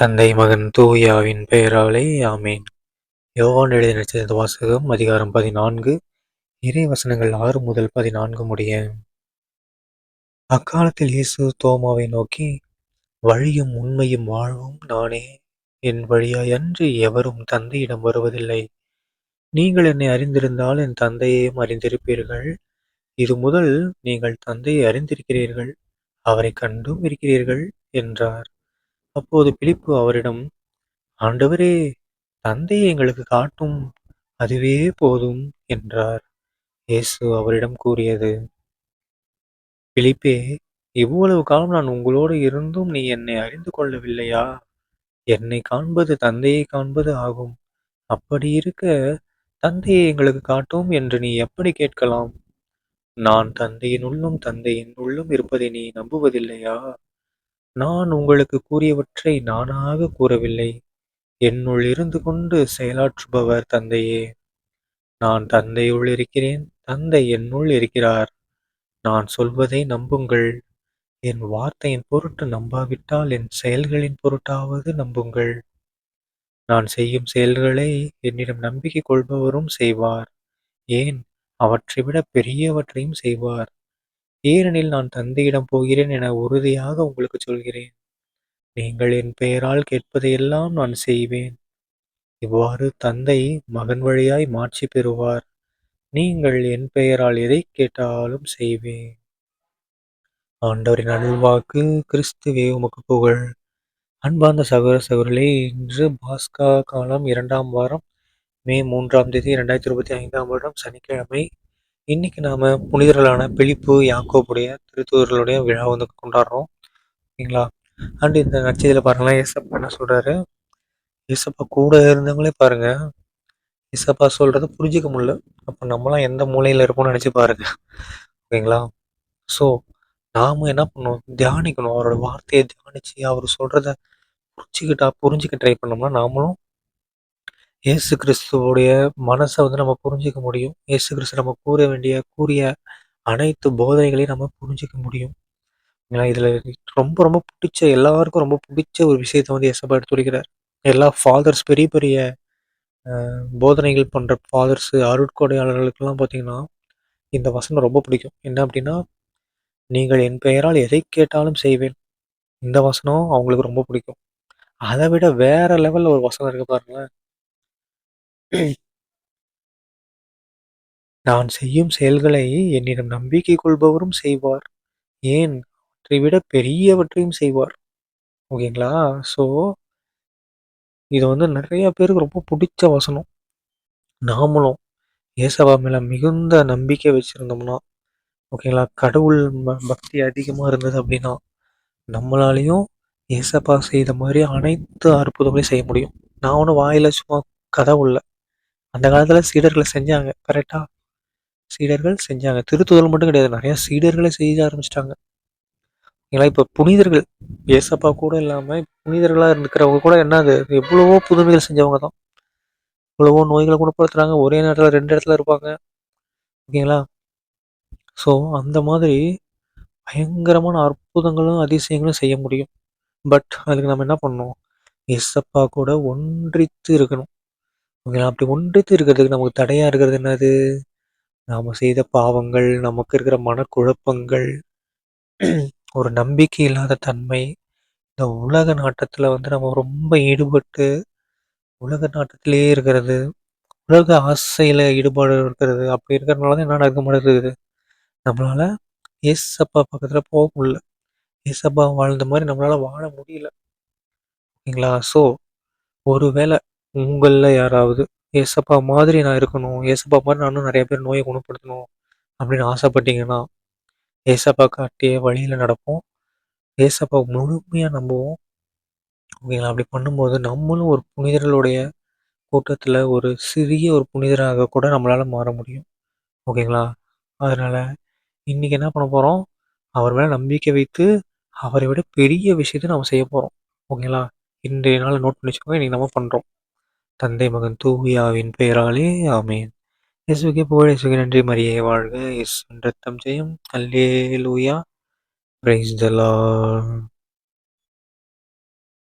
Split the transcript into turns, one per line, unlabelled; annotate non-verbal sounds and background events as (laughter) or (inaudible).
தந்தை மகன் தூயாவின் பெயராலே ஆமேன். யோவான் எழுதின நடிச்சது வாசகம் அதிகாரம் பதினான்கு. இறை வசனங்கள் ஆறு முதல் பதினான்கு முடிய. அக்காலத்தில் இயேசு தோமாவை நோக்கி வழியும் உண்மையும் வாழ்வும் நானே. என் வழியாயன்று எவரும் தந்தையிடம் வருவதில்லை. நீங்கள் என்னை அறிந்திருந்தால் என் தந்தையையும் அறிந்திருப்பீர்கள். இது முதல் நீங்கள் தந்தையை அறிந்திருக்கிறீர்கள். அவரை கண்டும் இருக்கிறீர்கள் என்றார். அப்போது பிலிப்பு அவரிடம் ஆண்டவரே தந்தையை எங்களுக்கு காட்டும். அதுவே போதும் என்றார். இயேசு அவரிடம் கூறியது பிலிப்பே இவ்வளவு காலம் நான் உங்களோடு இருந்தும் நீ என்னை அறிந்து கொள்ளவில்லையா? என்னை காண்பது தந்தையை காண்பது ஆகும். அப்படி இருக்க தந்தையை எங்களுக்கு காட்டும் என்று நீ எப்படி கேட்கலாம்? நான் தந்தையின் உள்ளும் தந்தையின் உள்ளும் இருப்பதை நீ நம்புவதில்லையா? நான் உங்களுக்கு கூறியவற்றை நானாக கூறவில்லை. என்னுள் இருந்து கொண்டு செயலாற்றுபவர் தந்தையே. நான் தந்தையுள் இருக்கிறேன் தந்தை என்னுள் இருக்கிறார். நான் சொல்வதை நம்புங்கள். என் வார்த்தையின் பொருட்டு நம்பாவிட்டால் என் செயல்களின் பொருட்டாவது நம்புங்கள். நான் செய்யும் செயல்களை என்னிடம் நம்பிக்கை கொள்பவரும் செய்வார். ஏன்? அவற்றை விட பெரியவற்றையும் செய்வார். ஏனெனில் நான் தந்தையிடம் போகிறேன் என உறுதியாக உங்களுக்கு சொல்கிறேன். நீங்கள் என் பெயரால் கேட்பதையெல்லாம் நான் செய்வேன். இவ்வாறு தந்தை மகன் வழியாய் மாட்சி பெறுவார். நீங்கள் என் பெயரால் எதை கேட்டாலும் செய்வேன். ஆண்டவரின் அருள்வாக்கு கிறிஸ்துவே உமக்கு புகழ். அன்பார்ந்த சகோதர சகோதரிகளே இன்று பாஸ்கா காலம் இரண்டாம் வாரம் மே மூன்றாம் தேதி இரண்டாயிரத்தி இருபத்தி ஐந்தாம் வருடம் சனிக்கிழமை இன்னைக்கு நாம் புனிதர்களான பிழிப்பு யாக்கோப்புடைய திருத்தூதர்களுடைய விழா வந்து கொண்டாடுறோம். ஓகேங்களா அண்ட் இந்த நட்சத்திர பாருங்களேன் ஏசப்பா என்ன சொல்கிறாரு ஏசப்பா கூட இருந்தவங்களே பாருங்க. ஏசப்பா சொல்கிறத புரிஞ்சிக்க முடியல. அப்போ நம்மளாம் எந்த மூலையில் இருப்போம்னு நினச்சி பாருங்கள் ஓகேங்களா ஸோ நாம் என்ன பண்ணணும்? தியானிக்கணும். அவரோட வார்த்தையை தியானித்து அவர் சொல்கிறத புரிஞ்சுக்கிட்டா புரிஞ்சுக்க ட்ரை பண்ணோம்னா நாமளும் இயேசு கிறிஸ்துவோடைய மனசை வந்து நம்ம புரிஞ்சிக்க முடியும். இயேசு கிறிஸ்து நம்ம கூற வேண்டிய கூறிய அனைத்து போதனைகளையும் நம்ம புரிஞ்சிக்க முடியும். ஏன்னா இதில் ரொம்ப ரொம்ப பிடிச்ச எல்லாருக்கும் ரொம்ப பிடிச்ச ஒரு விஷயத்த வந்து எசப்பா எடுத்துரைக்கிறார் எல்லா ஃபாதர்ஸ் பெரிய பெரிய போதனைகள் பண்ணுற ஃபாதர்ஸு அருட்கொடையாளர்களுக்கெல்லாம் பார்த்தீங்கன்னா இந்த வசனம் ரொம்ப பிடிக்கும். என்ன அப்படின்னா நீங்கள் என் பெயரால் எதை கேட்டாலும் செய்வேன். இந்த வசனம் அவங்களுக்கு ரொம்ப பிடிக்கும். அதை விட வேற லெவலில் ஒரு வசனம் இருக்கு பாருங்களேன். (clears throat) நான் செய்யும் செயல்களை என்னிடம் நம்பிக்கை கொள்பவரும் செய்வார். ஏன்? அவற்றை விட பெரியவற்றையும் செய்வார். ஓகேங்களா? ஸோ இது வந்து நிறைய பேருக்கு ரொம்ப பிடிச்ச வசனம். நாமளும் ஏசவா மேலே மிகுந்த நம்பிக்கை வச்சுருந்தோம்னா ஓகேங்களா? கடவுள் பக்தி அதிகமாக இருந்தது அப்படின்னா நம்மளாலயும் ஏசப்பா செய்த மாதிரி அனைத்து அற்புதங்களையும் செய்ய முடியும். நான் ஒன்றும் வாயில சும்மா கதை உள்ள அந்த காலத்தில் சீடர்களை செஞ்சாங்க. கரெக்டாக சீடர்கள் செஞ்சாங்க. திருத்துதல் மட்டும் கிடையாது. நிறையா சீடர்களை செய்ய ஆரம்பிச்சிட்டாங்க. ஏன்னா இப்போ புனிதர்கள் ஏசப்பா கூட இல்லாமல் புனிதர்களாக இருக்கிறவங்க கூட என்னது எவ்வளவோ புதுமைகள் செஞ்சவங்க தான். எவ்வளவோ நோய்களை குணப்படுத்துகிறாங்க ஒரே நேரத்தில் ரெண்டு இடத்துல இருப்பாங்க. ஓகேங்களா? ஸோ அந்த மாதிரி பயங்கரமான அற்புதங்களும் அதிசயங்களும் செய்ய முடியும். பட் அதுக்கு நம்ம என்ன பண்ணணும்? எஸ்அப்பா கூட ஒன்றித்து இருக்கணும். ஓகேங்களா அப்படி ஒன்றித்து இருக்கிறதுக்கு நமக்கு தடையாக இருக்கிறது என்னது? நாம் செய்த பாவங்கள் நமக்கு இருக்கிற மனக்குழப்பங்கள் ஒரு நம்பிக்கை இல்லாத தன்மை இந்த உலக நாட்டத்தில் வந்து நம்ம ரொம்ப ஈடுபட்டு உலக நாட்டத்திலேயே இருக்கிறது உலக ஆசையில் ஈடுபாடு இருக்கிறது அப்படி இருக்கிறதுனால தான் என்ன நடக்க மாட்டேங்குது நம்மளால் ஏசப்பா பக்கத்தில் போக முடியல. ஏசப்பா வாழ்ந்த மாதிரி நம்மளால் வாழ முடியல. ஓகேங்களா? ஸோ ஒருவேளை உங்களில் யாராவது ஏசப்பா மாதிரி நான் இருக்கணும் ஏசப்பா மாதிரி நானும் நிறைய பேர் நோயை குணப்படுத்தணும் அப்படின்னு ஆசைப்பட்டீங்கன்னா ஏசப்பா காட்டிய வழியில் நடப்போம். ஏசப்பா முழுமையாக நம்புவோம். ஓகேங்களா அப்படி பண்ணும்போது நம்மளும் ஒரு புனிதர்களுடைய கூட்டத்தில் ஒரு சிறிய ஒரு புனிதராக கூட நம்மளால் மாற முடியும். ஓகேங்களா அதனால் இன்றைக்கி என்ன பண்ண போகிறோம் அவர் மேலே நம்பிக்கை வைத்து அவரை விட பெரிய விஷயத்தை நம்ம செய்ய போகிறோம் ஓகேங்களா இன்றைய நாள் நோட் பண்ணி வச்சுக்கோங்க இன்றைக்கி நம்ம பண்ணுறோம் தந்தை மகன் தூவியாவின் பெயராலே ஆமேன். இயேசுக்கே புகழ் இயேசுக்கு நன்றி மரியே வாழ்க. இயேசு ரத்தம் செய்யும் அல்லே லூயா பிரைஸ் தலா